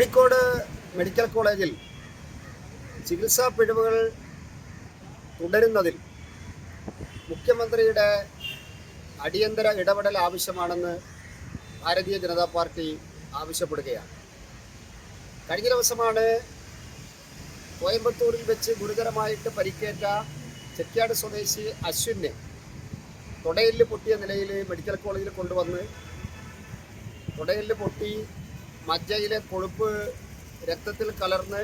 Kozhikode medical കോളേജിൽ ചികിത്സാ പിഴവുകൾ തുടരുന്നതിൽ മുഖ്യമന്ത്രിയുടെ അടിയന്തര ഇടപെടൽ ആവശ്യമാണെന്ന് ഭാരതീയ ജനതാ പാർട്ടി ആവശ്യപ്പെടുകയാണ്. കഴിഞ്ഞ ദിവസമാണ് കോയമ്പത്തൂരിൽ വെച്ച് ഗുരുതരമായിട്ട് പരിക്കേറ്റ ചെക്കാട് സ്വദേശി അശ്വിനെ തുടയിൽ പൊട്ടിയ നിലയിൽ മെഡിക്കൽ കോളേജിൽ കൊണ്ടുവന്ന് തുടയിൽ പൊട്ടി മജ്ജയിലെ കൊഴുപ്പ് രക്തത്തിൽ കലർന്ന്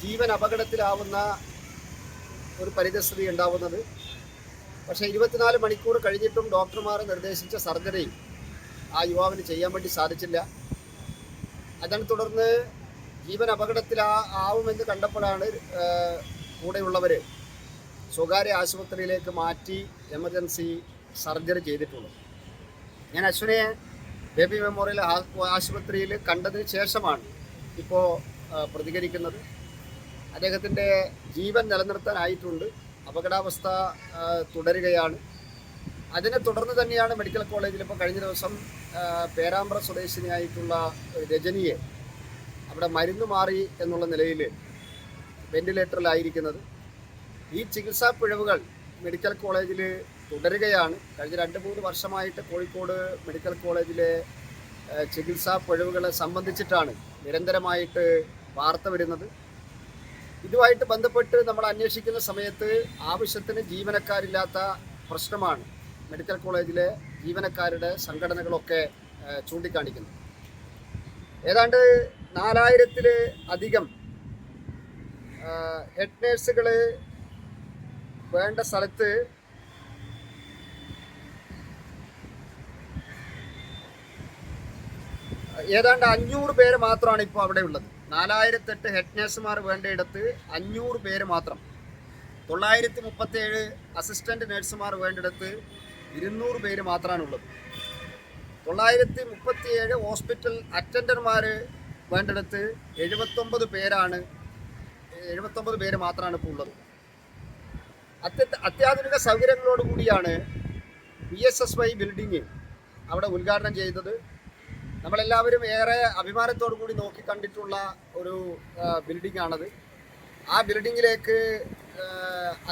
ജീവൻ അപകടത്തിലാവുന്ന ഒരു പരിതസ്ഥിതി ഉണ്ടാവുന്നത്. പക്ഷേ ഇരുപത്തിനാല് മണിക്കൂർ കഴിഞ്ഞിട്ടും ഡോക്ടർമാർ നിർദ്ദേശിച്ച സർജറി ആ യുവാവിന് ചെയ്യാൻ വേണ്ടി സാധിച്ചില്ല. അതിനെ തുടർന്ന് ജീവൻ അപകടത്തിലാ ആവുമെന്ന് കണ്ടപ്പോഴാണ് കൂടെയുള്ളവർ സ്വകാര്യ ആശുപത്രിയിലേക്ക് മാറ്റി എമർജൻസി സർജറി ചെയ്തിട്ടുള്ളത്. ഞാൻ അശ്വിനെ ബേബി മെമ്മോറിയൽ ആശുപത്രിയിൽ കണ്ടതിന് ശേഷമാണ് ഇപ്പോൾ പ്രതികരിക്കുന്നത്. അദ്ദേഹത്തിന്റെ ജീവൻ നിലനിർത്താനായിട്ടുണ്ട്. അപകടാവസ്ഥ തുടരുകയാണ്. അതിനെ തുടർന്ന് തന്നെയാണ് മെഡിക്കൽ കോളേജിൽ ഇപ്പോൾ കഴിഞ്ഞ ദിവസം പേരാമ്പ്ര സ്വദേശിനിയായിട്ടുള്ള രജനിയെ അവിടെ മരുന്ന് മാറി എന്നുള്ള നിലയിൽ വെന്റിലേറ്ററിലായിരിക്കുന്നത്. ഈ ചികിത്സാ പിഴവുകൾ മെഡിക്കൽ കോളേജിൽ തുടരുകയാണ്. കഴിഞ്ഞ രണ്ട് മൂന്ന് വർഷമായിട്ട് കോഴിക്കോട് മെഡിക്കൽ കോളേജിലെ ചികിത്സാ പിഴവുകളെ സംബന്ധിച്ചിട്ടാണ് നിരന്തരമായിട്ട് വാർത്ത വരുന്നത്. ഇതുമായിട്ട് ബന്ധപ്പെട്ട് നമ്മൾ അന്വേഷിക്കുന്ന സമയത്ത് ആവശ്യത്തിന് ജീവനക്കാരില്ലാത്ത പ്രശ്നമാണ് മെഡിക്കൽ കോളേജിലെ ജീവനക്കാരുടെ സംഘടനകളൊക്കെ ചൂണ്ടിക്കാണിക്കുന്നത്. ഏതാണ്ട് നാലായിരത്തിൽ അധികം ഹെഡ് നേഴ്സുകൾ വേണ്ട സ്ഥലത്ത് ഏതാണ്ട് അഞ്ഞൂറ് പേര് മാത്രമാണ് ഇപ്പോൾ അവിടെ ഉള്ളത്. നാലായിരത്തെട്ട് ഹെഡ് നേഴ്സുമാർ വേണ്ടയിടത്ത് അഞ്ഞൂറ് പേര് മാത്രം. തൊള്ളായിരത്തി മുപ്പത്തേഴ് അസിസ്റ്റന്റ് നേഴ്സുമാർ വേണ്ടിടത്ത് ഇരുന്നൂറ് പേര് മാത്രമാണ് ഉള്ളത്. തൊള്ളായിരത്തി മുപ്പത്തിയേഴ് ഹോസ്പിറ്റൽ അറ്റൻഡർമാർ വേണ്ടിടത്ത് എഴുപത്തൊമ്പത് പേരാണ് എഴുപത്തൊമ്പത് പേര് മാത്രമാണ് ഇപ്പോൾ ഉള്ളത്. അത്യ അത്യാധുനിക സൗകര്യങ്ങളോടുകൂടിയാണ് P S S Y building അവിടെ ഉദ്ഘാടനം ചെയ്തത്. നമ്മളെല്ലാവരും ഏറെ അഭിമാനത്തോടു കൂടി നോക്കി കണ്ടിട്ടുള്ള ഒരു ബിൽഡിംഗ് ആണത് ആ ബിൽഡിങ്ങിലേക്ക്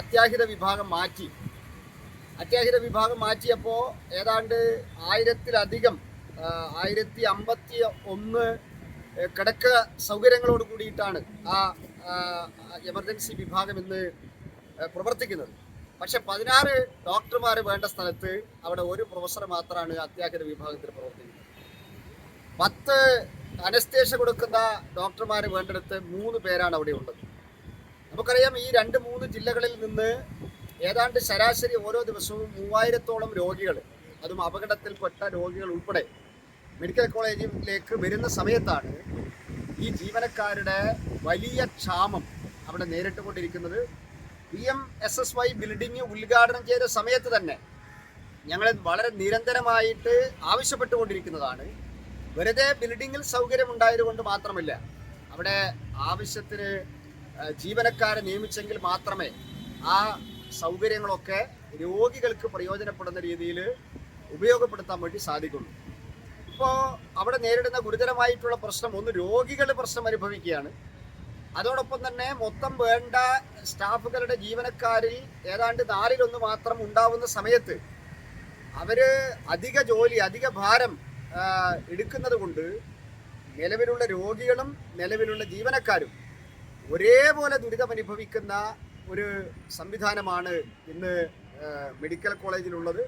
അത്യാഹിത വിഭാഗം മാറ്റി. അത്യാഹിത വിഭാഗം മാറ്റിയപ്പോൾ ഏതാണ്ട് ആയിരത്തിലധികം ആയിരത്തി അമ്പത്തി ഒന്ന് കിടക്ക സൗകര്യങ്ങളോട് കൂടിയിട്ടാണ് ആ എമർജൻസി വിഭാഗം ഇന്ന് പ്രവർത്തിക്കുന്നത്. പക്ഷെ പതിനാറ് ഡോക്ടർമാർ വേണ്ട സ്ഥലത്ത് അവിടെ ഒരു പ്രൊഫസർ മാത്രമാണ് അത്യാഹിത വിഭാഗത്തിൽ പ്രവർത്തിക്കുന്നത്. പത്ത് അനസ്തേഷ കൊടുക്കുന്ന ഡോക്ടർമാർ വേണ്ടടുത്ത് മൂന്ന് പേരാണ് അവിടെ ഉള്ളത്. നമുക്കറിയാം ഈ രണ്ട് മൂന്ന് ജില്ലകളിൽ നിന്ന് ഏതാണ്ട് ശരാശരി ഓരോ ദിവസവും മൂവായിരത്തോളം രോഗികൾ അതും അപകടത്തിൽപ്പെട്ട രോഗികൾ ഉൾപ്പെടെ മെഡിക്കൽ കോളേജിലേക്ക് വരുന്ന സമയത്താണ് ഈ ജീവനക്കാരുടെ വലിയ ക്ഷാമം അവിടെ നേരിട്ടുകൊണ്ടിരിക്കുന്നത്. P M S S Y building ഉദ്ഘാടനം ചെയ്ത സമയത്ത് തന്നെ ഞങ്ങൾ വളരെ നിരന്തരമായിട്ട് ആവശ്യപ്പെട്ടുകൊണ്ടിരിക്കുന്നതാണ്. വെറുതെ ബിൽഡിങ്ങിൽ സൗകര്യം ഉണ്ടായതുകൊണ്ട് മാത്രമല്ല അവിടെ ആവശ്യത്തിന് ജീവനക്കാരെ നിയമിച്ചെങ്കിൽ മാത്രമേ ആ സൗകര്യങ്ങളൊക്കെ രോഗികൾക്ക് പ്രയോജനപ്പെടുന്ന രീതിയിൽ ഉപയോഗപ്പെടുത്താൻ വേണ്ടി സാധിക്കുള്ളൂ. ഇപ്പോൾ അവിടെ നേരിടുന്ന ഗുരുതരമായിട്ടുള്ള പ്രശ്നം ഒന്ന് രോഗികൾ പ്രശ്നം അനുഭവിക്കുകയാണ്. അതോടൊപ്പം തന്നെ മൊത്തം വേണ്ട സ്റ്റാഫുകളുടെ ജീവനക്കാരിൽ ഏതാണ്ട് നാലിലൊന്ന് മാത്രം ഉണ്ടാവുന്ന സമയത്ത് അവർ അധിക ജോലി അധിക ഭാരം എടുക്കുന്നത് കൊണ്ട് നിലവിലുള്ള രോഗികളും നിലവിലുള്ള ജീവനക്കാരും ഒരേപോലെ ദുരിതമനുഭവിക്കുന്ന ഒരു സംവിധാനമാണ് ഇന്ന് മെഡിക്കൽ കോളേജിലുള്ളത്.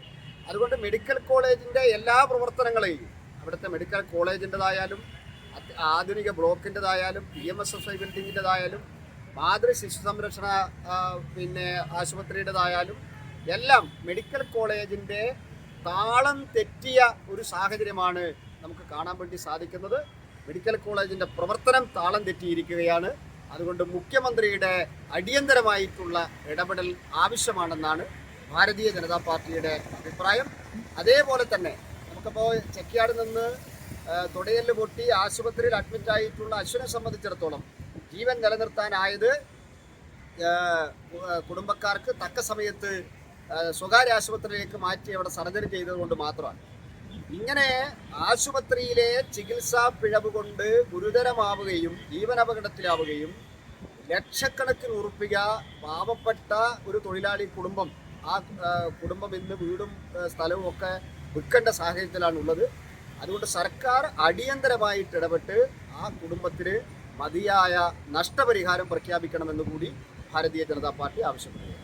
അതുകൊണ്ട് മെഡിക്കൽ കോളേജിന്റെ എല്ലാ പ്രവർത്തനങ്ങളെയും അവിടുത്തെ മെഡിക്കൽ കോളേജിന്റെതായാലും ആധുനിക ബ്ലോക്കിന്റെതായാലും P M S S I ബിൽഡിങ്ങിന്റെതായാലും മാതൃ ശിശു സംരക്ഷണ പിന്നെ ആശുപത്രിയുടേതായാലും എല്ലാം മെഡിക്കൽ കോളേജിന്റെ താളം തെറ്റിയ ഒരു സാഹചര്യമാണ് നമുക്ക് കാണാൻ വേണ്ടി സാധിക്കുന്നത്. മെഡിക്കൽ കോളേജിന്റെ പ്രവർത്തനം താളം തെറ്റിയിരിക്കുകയാണ്. അതുകൊണ്ട് മുഖ്യമന്ത്രിയുടെ അടിയന്തരമായിട്ടുള്ള ഇടപെടൽ ആവശ്യമാണെന്നാണ് ഭാരതീയ ജനതാ പാർട്ടിയുടെ അഭിപ്രായം. അതേപോലെ തന്നെ നമുക്കിപ്പോൾ ചെക്കിയാട് നിന്ന് തുടയൽ പൊട്ടി ആശുപത്രിയിൽ അഡ്മിറ്റ് ആയിട്ടുള്ള അശ്വിനെ സംബന്ധിച്ചിടത്തോളം ജീവൻ നിലനിർത്താനായത് കുടുംബക്കാർക്ക് തക്ക സമയത്ത് സ്വകാര്യ ആശുപത്രിയിലേക്ക് മാറ്റി അവിടെ സർജറി ചെയ്തതുകൊണ്ട് മാത്രമാണ്. ഇങ്ങനെ ആശുപത്രിയിലെ ചികിത്സാ പിഴവ് കൊണ്ട് ഗുരുതരമാവുകയും ജീവനപകടത്തിലാവുകയും ലക്ഷക്കണക്കിന് ഉറുപ്പിക പാവപ്പെട്ട ഒരു തൊഴിലാളി കുടുംബം ആ കുടുംബം ഇന്ന് വീടും സ്ഥലവും ഒക്കെ വിൽക്കേണ്ട സാഹചര്യത്തിലാണ് ഉള്ളത് അതുകൊണ്ട് സർക്കാർ അടിയന്തരമായിട്ട് ഇടപെട്ട് ആ കുടുംബത്തിന് മതിയായ നഷ്ടപരിഹാരം പ്രഖ്യാപിക്കണമെന്ന് കൂടി ഭാരതീയ ജനതാ പാർട്ടി ആവശ്യപ്പെടുന്നു